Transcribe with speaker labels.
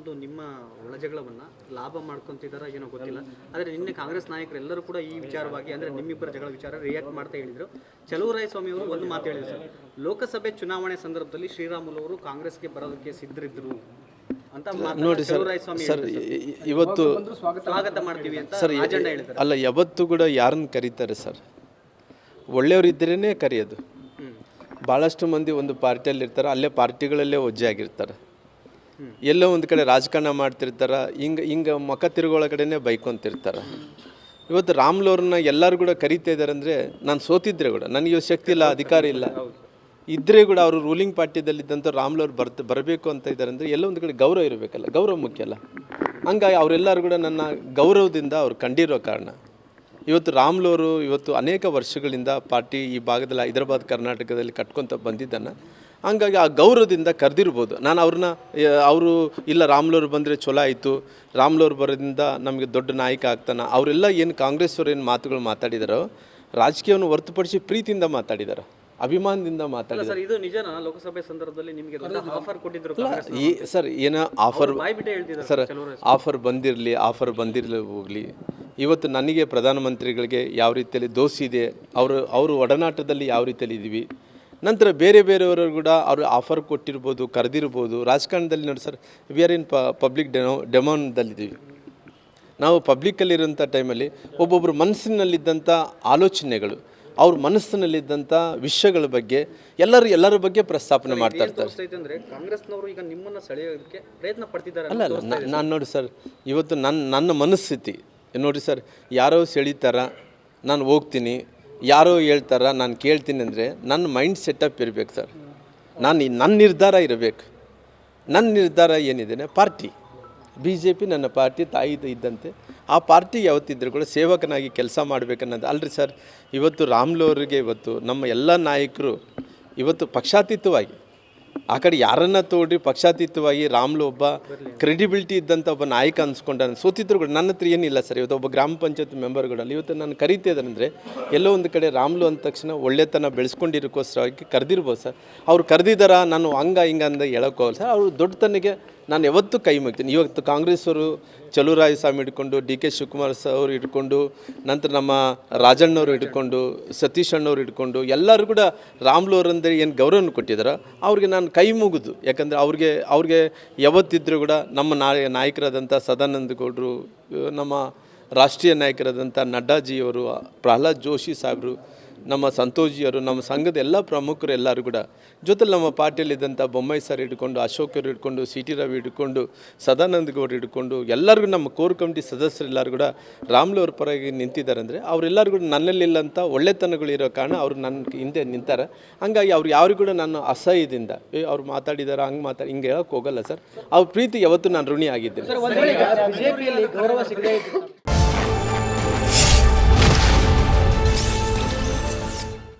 Speaker 1: ಒಂದು ನಿಮ್ಮ ಒಳಜಗಳವನ್ನ ಲಾಭ ಮಾಡ್ಕೊಂತಿದಾರ ಏನೋ ಗೊತ್ತಿಲ್ಲ. ಆದರೆ ನಿನ್ನೆ ಕಾಂಗ್ರೆಸ್ ನಾಯಕರು ಎಲ್ಲರೂ ಕೂಡ ಈ ವಿಚಾರವಾಗಿ ಅಂದ್ರೆ ನಿಮ್ಮಿಬ್ಬರ ಜಗಳ ವಿಚಾರ ರಿಯಾಕ್ಟ್ ಮಾಡ್ತಾ ಹೇಳಿದ್ರು. ಚಲುವರಾಯ ಸ್ವಾಮಿ ಅವರು ಒಂದು ಮಾತು ಹೇಳಿದ್ರು ಸರ್. ಲೋಕಸಭೆ ಚುನಾವಣೆ ಸಂದರ್ಭದಲ್ಲಿ ಶ್ರೀರಾಮುಲು ಅವರು ಕಾಂಗ್ರೆಸ್ಗೆ ಬರೋದಕ್ಕೆ ಸಿದ್ಧರಿದ್ರು
Speaker 2: ನೋಡಿ ಸರ್
Speaker 1: ಚಲುವರಾಯ ಸ್ವಾಮಿ
Speaker 2: ಸರ್ ಇವತ್ತು
Speaker 1: ಸ್ವಾಗತ ಮಾಡ್ತೀವಿ ಅಂತ
Speaker 2: ಸರ್ ಅಲ್ಲ ಯಾವತ್ತು ಕೂಡ ಯಾರನ್ನ ಕರೀತಾರೆ ಸರ್? ಒಳ್ಳೆಯವರಿದ್ದರೇ ಕರೆಯೋದು. ಭಾಳಷ್ಟು ಮಂದಿ ಒಂದು ಪಾರ್ಟಿಯಲ್ಲಿ ಇರ್ತಾರೆ ಅಲ್ಲೇ ಪಾರ್ಟಿಗಳಲ್ಲೇ ಒಜ್ಜೆ ಆಗಿರ್ತಾರೆ. ಎಲ್ಲೋ ಒಂದು ಕಡೆ ರಾಜಕಾರಣ ಮಾಡ್ತಿರ್ತಾರೆ, ಹಿಂಗೆ ಹಿಂಗೆ ಮಕ ತಿರುಗೋಳ ಕಡೆನೇ ಬೈಕೊಂತಿರ್ತಾರೆ ಇವತ್ತು ರಾಮ್ಲೋರ್ನ ಎಲ್ಲರೂ ಕೂಡ ಕರೀತಾ ಇದ್ದಾರೆ ಅಂದರೆ ನಾನು ಸೋತಿದ್ರೆ ಕೂಡ, ನನಗೆ ಇವತ್ತು ಶಕ್ತಿ ಇಲ್ಲ, ಅಧಿಕಾರ ಇಲ್ಲ. ಇದ್ರೆ ಕೂಡ ಅವರು ರೂಲಿಂಗ್ ಪಾರ್ಟಿದಲ್ಲಿದ್ದಂಥ ರಾಮ್ಲೋರ್ ಬರ್ತ, ಬರಬೇಕು ಅಂತ ಇದ್ದಾರೆ ಅಂದರೆ ಎಲ್ಲೋ ಒಂದು ಕಡೆ ಗೌರವ ಇರಬೇಕಲ್ಲ, ಗೌರವ ಮುಖ್ಯ ಅಲ್ಲ. ಹಂಗಾಗಿ ಅವರೆಲ್ಲರೂ ಕೂಡ ನನ್ನ ಗೌರವದಿಂದ ಅವ್ರು ಕಂಡಿರೋ ಕಾರಣ. ಇವತ್ತು ರಾಮ್ಲೋರು ಇವತ್ತು ಅನೇಕ ವರ್ಷಗಳಿಂದ ಪಾರ್ಟಿ ಈ ಭಾಗದಲ್ಲಿ ಹೈದರಾಬಾದ್, ಕರ್ನಾಟಕದಲ್ಲಿ ಕಟ್ಕೊತ ಬಂದಿದ್ದಾನೆ. ಹಂಗಾಗಿ ಆ ಗೌರವದಿಂದ ಕರೆದಿರ್ಬೋದು. ನಾನು ಅವ್ರನ್ನ ಅವರು ಇಲ್ಲ ರಾಮ್ಲೋರ್ ಬಂದರೆ ಚಲೋ ಆಯಿತು ರಾಮ್ಲೋರ್ ಬರೋದ್ರಿಂದ ನಮಗೆ ದೊಡ್ಡ ನಾಯಕ ಆಗ್ತಾನೆ ಅವರೆಲ್ಲ ಏನು ಕಾಂಗ್ರೆಸ್ಸವ್ರು ಏನು ಮಾತುಗಳು ಮಾತಾಡಿದಾರೋ ರಾಜಕೀಯವನ್ನು ಹೊರತುಪಡಿಸಿ ಪ್ರೀತಿಯಿಂದ ಮಾತಾಡಿದ್ದಾರೆ ಅಭಿಮಾನದಿಂದ ಮಾತಾಡಿದ್ರು
Speaker 1: ಸರ್ ಇದು ನಿಜನಾ? ಲೋಕಸಭೆ ಸಂದರ್ಭದಲ್ಲಿ ನಿಮಗೆ ಆಫರ್ ಕೊಟ್ಟಿದ್ರು ಕಾಂಗ್ರೆಸ್
Speaker 2: ಈ ಸರ್ ಏನೋ ಆಫರ್ ಸರ್ ಆಫರ್ ಬಂದಿರಲಿ ಆಫರ್ ಬಂದಿರಲಿ ಹೋಗಲಿ. ಇವತ್ತು ನನಗೆ ಪ್ರಧಾನಮಂತ್ರಿಗಳಿಗೆ ಯಾವ ರೀತಿಯಲ್ಲಿ ದೋಸೆ ಇದೆ ಅವರು ಅವರು ಒಡನಾಟದಲ್ಲಿ ಯಾವ ರೀತಿಯಲ್ಲಿ ಇದ್ದೀವಿ ನಂತರ ಬೇರೆ ಬೇರೆಯವರು ಕೂಡ ಅವರು ಆಫರ್ ಕೊಟ್ಟಿರ್ಬೋದು ಕರೆದಿರ್ಬೋದು. ರಾಜಕಾರಣದಲ್ಲಿ ನೋಡಿ ಸರ್ ವಿ ಆರ್ ಇನ್ ಪ ಪಬ್ಲಿಕ್ ಡೆಮೋ ಡೆಮೋನ್ದಲ್ಲಿದ್ದೀವಿ ನಾವು ಪಬ್ಲಿಕ್ಕಲ್ಲಿರೋಂಥ ಟೈಮಲ್ಲಿ ಒಬ್ಬೊಬ್ಬರು ಮನಸ್ಸಿನಲ್ಲಿದ್ದಂಥ ಆಲೋಚನೆಗಳು ಅವ್ರ ಮನಸ್ಸಿನಲ್ಲಿದ್ದಂಥ ವಿಷಯಗಳ ಬಗ್ಗೆ ಎಲ್ಲರೂ ಎಲ್ಲರ ಬಗ್ಗೆ ಪ್ರಸ್ತಾಪನೆ ಮಾಡ್ತಾ ಇರ್ತಾರೆ.
Speaker 1: ತೋರಿಸ್ತಾ ಇದೆ ಕಾಂಗ್ರೆಸ್ನವರು ಈಗ ನಿಮ್ಮನ್ನ ಸೆಳೆಯೋದಕ್ಕೆ ಪ್ರಯತ್ನ ಪಡ್ತಿದ್ದಾರೆ
Speaker 2: ಅಲ್ಲ ಅಲ್ಲ ನಾನು ನೋಡಿ ಸರ್ ಇವತ್ತು ನನ್ನ ನನ್ನ ಮನಸ್ಥಿತಿ ನೋಡಿ ಸರ್ ಯಾರೋ ಸೆಳೀತಾರ ನಾನು ಹೋಗ್ತೀನಿ ಯಾರೋ ಹೇಳ್ತಾರ, ನಾನು ಕೇಳ್ತೀನಿ ಅಂದರೆ ನನ್ನ ಮೈಂಡ್ ಸೆಟಪ್ ಇರಬೇಕು ಸರ್ ನಾನು ನನ್ನ ನಿರ್ಧಾರ ಇರಬೇಕು. ನನ್ನ ನಿರ್ಧಾರ ಏನಿದೆ ಪಾರ್ಟಿ. ಬಿ ಜೆ ಪಿ ನನ್ನ ಪಾರ್ಟಿ ತಾಯಿ ಇದ್ದಂತೆ. ಆ ಪಾರ್ಟಿ ಯಾವತ್ತಿದ್ರೂ ಕೂಡ ಸೇವಕನಾಗಿ ಕೆಲಸ ಮಾಡಬೇಕನ್ನೋದು. ಅಲ್ರಿ ಸರ್ ಇವತ್ತು ರಾಮ್ಲೋರಿಗೆ ಇವತ್ತು ನಮ್ಮ ಎಲ್ಲ ನಾಯಕರು ಇವತ್ತು ಪಕ್ಷಾತೀತವಾಗಿ ಆ ಕಡೆ ಯಾರನ್ನ ತೋಡ್ರಿ ಪಕ್ಷಾತೀತವಾಗಿ ರಾಮ್ಲು ಒಬ್ಬ ಕ್ರೆಡಿಬಿಲಿಟಿ ಇದ್ದಂಥ ಒಬ್ಬ ನಾಯಕ ಅನ್ಸ್ಕೊಂಡ ಸೋತಿದ್ರು ಕೂಡ ನನ್ನ ಹತ್ರ ಏನಿಲ್ಲ ಸರ್ ಇವತ್ತು ಒಬ್ಬ ಗ್ರಾಮ ಪಂಚಾಯತ್ ಮೆಂಬರ್ಗಳಲ್ಲಿ ಇವತ್ತು ನಾನು ಕರಿತಿದ್ದಾರೆ ಅಂದರೆ ಎಲ್ಲೋ ಒಂದು ಕಡೆ ರಾಮ್ಲು ಅಂದ ತಕ್ಷಣ ಒಳ್ಳೆತನ ಬೆಳೆಸ್ಕೊಂಡಿರೋಕ್ಕೋಸ್ಕರವಾಗಿ ಕರೆದಿರ್ಬೋದು ಸರ್. ಅವ್ರು ಕರೆದಿದ್ದಾರ ನಾನು ಹಂಗ ಹಿಂಗ ಅಂದ ಹೇಳೋಕ್ಕೋಗಲ್ಲ ಸರ್. ಅವರು ದೊಡ್ಡತನಿಗೆ ನಾನು ಯಾವತ್ತೂ ಕೈ ಮುಗ್ತೀನಿ. ಇವತ್ತು ಕಾಂಗ್ರೆಸ್ ಅವರು ಚಲುರಾಯ ಸ್ವಾಮಿ ಹಿಡ್ಕೊಂಡು, ಡಿ ಕೆ ಶಿವಕುಮಾರ್ ಅವರು ಹಿಡ್ಕೊಂಡು, ನಂತರ ನಮ್ಮ ರಾಜಣ್ಣವರು ಹಿಡ್ಕೊಂಡು, ಸತೀಶ್ ಅಣ್ಣವ್ರು ಹಿಡ್ಕೊಂಡು, ಎಲ್ಲರೂ ಕೂಡ ರಾಮ್ಲು ಅವರಂದರೆ ಏನು ಗೌರವನ ಕೊಟ್ಟಿದ್ದಾರೆ ಅವ್ರಿಗೆ ನಾನು ಕೈ ಮುಗಿದು. ಯಾಕಂದರೆ ಅವ್ರಿಗೆ ಅವ್ರಿಗೆ ಯಾವತ್ತಿದ್ರೂ ಕೂಡ ನಮ್ಮ ನಾಯ, ನಾಯಕರಾದಂಥ ಸದಾನಂದ ಗೌಡರು, ನಮ್ಮ ರಾಷ್ಟ್ರೀಯ ನಾಯಕರಾದಂಥ ನಡ್ಡಾಜಿಯವರು, ಪ್ರಹ್ಲಾದ್ ಜೋಶಿ ಸಾಹೇಬರು ನಮ್ಮ ಸಂತೋಷಿಯವರು ನಮ್ಮ ಸಂಘದ ಎಲ್ಲ ಪ್ರಮುಖರು ಎಲ್ಲರೂ ಕೂಡ, ಜೊತೆಲಿ ನಮ್ಮ ಪಾರ್ಟಿಯಲ್ಲಿದ್ದಂಥ ಬೊಮ್ಮಾಯಿ ಸರ್ ಹಿಡ್ಕೊಂಡು ಅಶೋಕರು ಹಿಡ್ಕೊಂಡು ಸಿ ಟಿ ರವಿ ಹಿಡ್ಕೊಂಡು, ಸದಾನಂದ ಗೌಡ್ ಹಿಡ್ಕೊಂಡು, ಎಲ್ಲರಿಗೂ ನಮ್ಮ ಕೋರ್ ಕಮಿಟಿ ಸದಸ್ಯರೆಲ್ಲರೂ ಕೂಡ ರಾಮ್ಲು ಅವ್ರ ಪರವಾಗಿ ನಿಂತಿದ್ದಾರೆ ಅಂದರೆ ಅವರೆಲ್ಲರೂ ಕೂಡ ನನ್ನಲ್ಲಿಲ್ಲಂಥ ಒಳ್ಳೆತನಗಳು ಇರೋ ಕಾರಣ ಅವರು ನನ್ನ ಹಿಂದೆ ನಿಂತಾರೆ. ಹಂಗಾಗಿ ಅವ್ರು ಯಾರು ಕೂಡ ನಾನು ಅಸಹ್ಯದಿಂದ, ಏ, ಅವ್ರು ಮಾತಾಡಿದಾರೆ, ಹಂಗೆ ಮಾತಾಡಿ, ಹಿಂಗೆ ಹೇಳೋಕೆ ಹೋಗಲ್ಲ ಸರ್. ಅವ್ರ ಪ್ರೀತಿ ಯಾವತ್ತೂ ನಾನು ಋಣಿ ಆಗಿದ್ದೇನೆ